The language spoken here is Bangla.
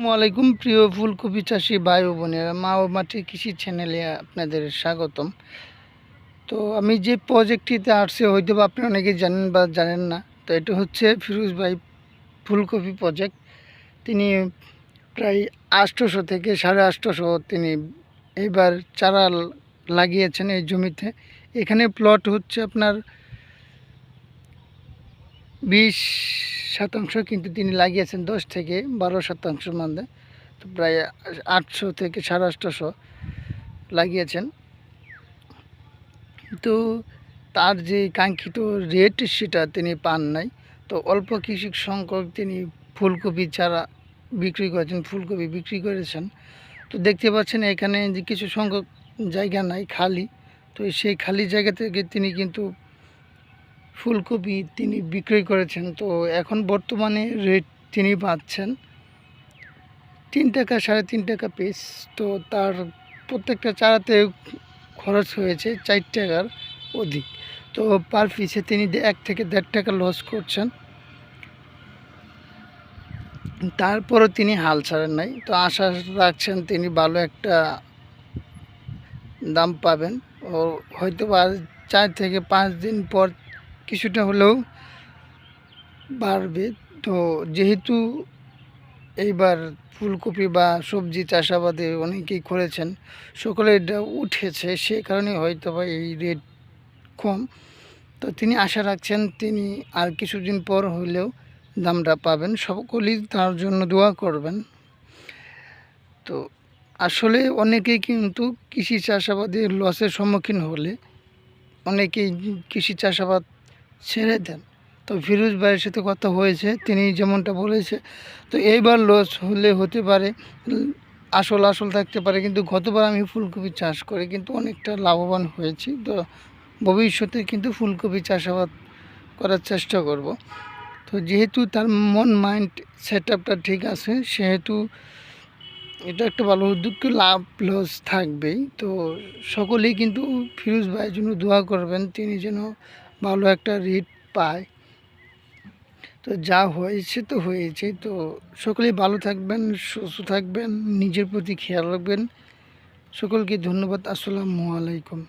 আসসালামাইকুম প্রিয় ফুলকপি চাষি ভাই ও বোনেরা, মা ও মাটি কৃষি চ্যানেলে আপনাদের স্বাগতম। তো আমি যে প্রজেক্টটিতে আসছে হয়তো বা আপনি অনেকেই জানেন বা জানেন না, তো এটা হচ্ছে ফিরোজ ভাই ফুলকপি প্রজেক্ট। তিনি প্রায় আষ্টশো থেকে সাড়ে আষ্টশো তিনি এবার চারা লাগিয়েছেন এই জমিতে। এখানে প্লট হচ্ছে আপনার বিশ শতাংশ কিন্তু তিনি লাগিয়েছেন দশ থেকে বারো শতাংশের মধ্যে। তো প্রায় আটশো থেকে সাড়ে আটশোশো লাগিয়েছেন। তো তার যে কাঙ্ক্ষিত রেট সেটা তিনি পান নাই। তো অল্প কিছু সংখ্যক তিনি ফুলকপি ছাড়া বিক্রি করেছেন, ফুলকপি বিক্রি করেছেন। তো দেখতে পাচ্ছেন এখানে যে কিছু সংখ্যক জায়গা নাই, খালি। তো সেই খালি জায়গা থেকে তিনি কিন্তু ফুলকপি তিনি বিক্রয় করেছেন। তো এখন বর্তমানে রেট তিনি পাচ্ছেন তিন টাকা, সাড়ে তিন টাকা পিস তো তার প্রত্যেকটা চারাতে খরচ হয়েছে চার টাকার অধিক। তো পার পিসে তিনি এক থেকে দেড় টাকা লস করছেন। তারপরও তিনি হাল ছাড়েন নাই। তো আশা রাখছেন তিনি ভালো একটা দাম পাবেন। ও হয়তো বা চার থেকে পাঁচ দিন পর কিছুটা হলেও বাড়বে। তো যেহেতু এইবার ফুলকপি বা সবজি চাষাবাদে অনেকেই করেছেন, সকলে এটা উঠেছে, সে কারণে হয়তো বা এই রেট কম। তো তিনি আশা রাখছেন তিনি আর কিছুদিন পর হলেও দামটা পাবেন। সকলেই তার জন্য দোয়া করবেন। তো আসলে অনেকেই কিন্তু কৃষি চাষাবাদে লসের সম্মুখীন হলে, অনেকেই কৃষি চাষাবাদ ছেড়ে দেন। তো ফিরোজ ভাইয়ের সাথে কথা হয়েছে, তিনি যেমনটা বলেছে, তো এইবার লস হলে হতে পারে, আসল আসল থাকতে পারে, কিন্তু গতবার আমি ফুলকপি চাষ করে কিন্তু অনেকটা লাভবান হয়েছি। তো ভবিষ্যতে কিন্তু ফুলকপি চাষাবাদ করার চেষ্টা করব। তো যেহেতু তার মন মাইন্ড সেট আপটা ঠিক আছে, সেহেতু এটা একটা ভালো উদ্যোগ লাভ লস থাকবেই। তো সকলেই কিন্তু ফিরোজ ভাইয়ের জন্য দোয়া করবেন, তিনি যেন ভালো একটা রিট পায়। তো যা হয়েছে তো হয়েছে। তো সকলেই ভালো থাকবেন, সুস্থ থাকবেন, নিজের প্রতি খেয়াল রাখবেন। সকলকে ধন্যবাদ। আসসালামু আলাইকুম।